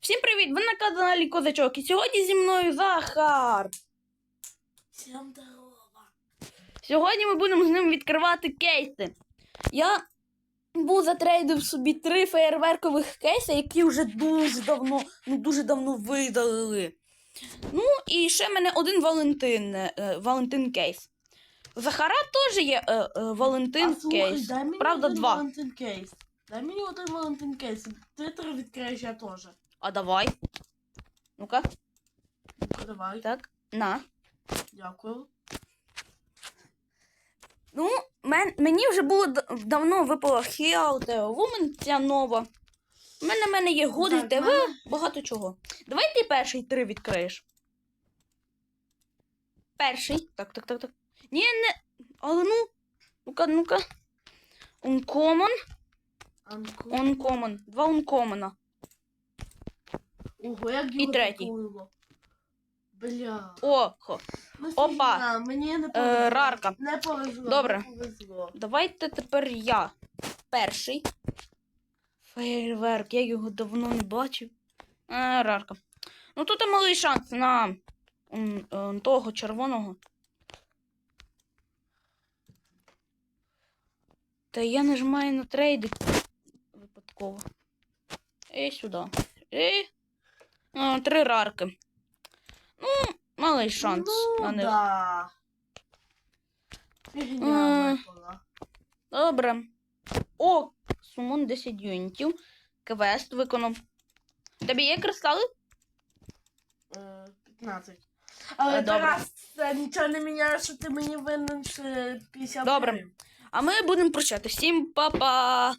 Всім привіт! Ви на каналі Козачок. І сьогодні зі мною Захар. Всем здорово. Сьогодні ми будемо з ним відкривати кейси. Я був затрейдив собі три феєрверкових кейси, які вже дуже давно, ну дуже давно видалили. Ну, і ще в мене один Валентин, е, е, Валентин кейс. Захара теж є е, е, Валентин а, слухай, кейс. дай мені Правда, один два. Валентин кейс. Дай мені один Валентин кейс. Ти три відкриєш, я теж. А давай. Ну-ка, Ну-ка, давай. так, на. Дякую. Ну, мен, мені вже було давно випала Хіал Woman, ця нова. У мене, в мене є Так, ТВ, мене- багато чого. Давай ти перший три відкриєш. Перший. Так, так, так, так. Ні, не. Але ну. Ну-ка, ну-ка. Uncommon. Анку. Uncommon. Два Uncommon. Ого, як І третій. Бля. О, хо. Ну, Опа. фігня, Мені не повезло. Е, рарка. Не повезло. Добре. Не повезло. Давайте тепер я. Перший. Фейерверк, я його давно не бачив. А, рарка. Ну тут і малий шанс на м, е, того червоного. Та я нажимаю на трейди випадково. І сюди. І... Три рарки. Ну, малий шанс ну, на них. да. Фігня Е. випала. Добре. О, сумон 10 юнітів. Квест виконав. Тобі є кристали? Е, 15. Але Е, добре. Тарас, це нічого не міняє, що ти мені винен ще 50 Добре. гривень. А ми будемо прощати. Всім па-па!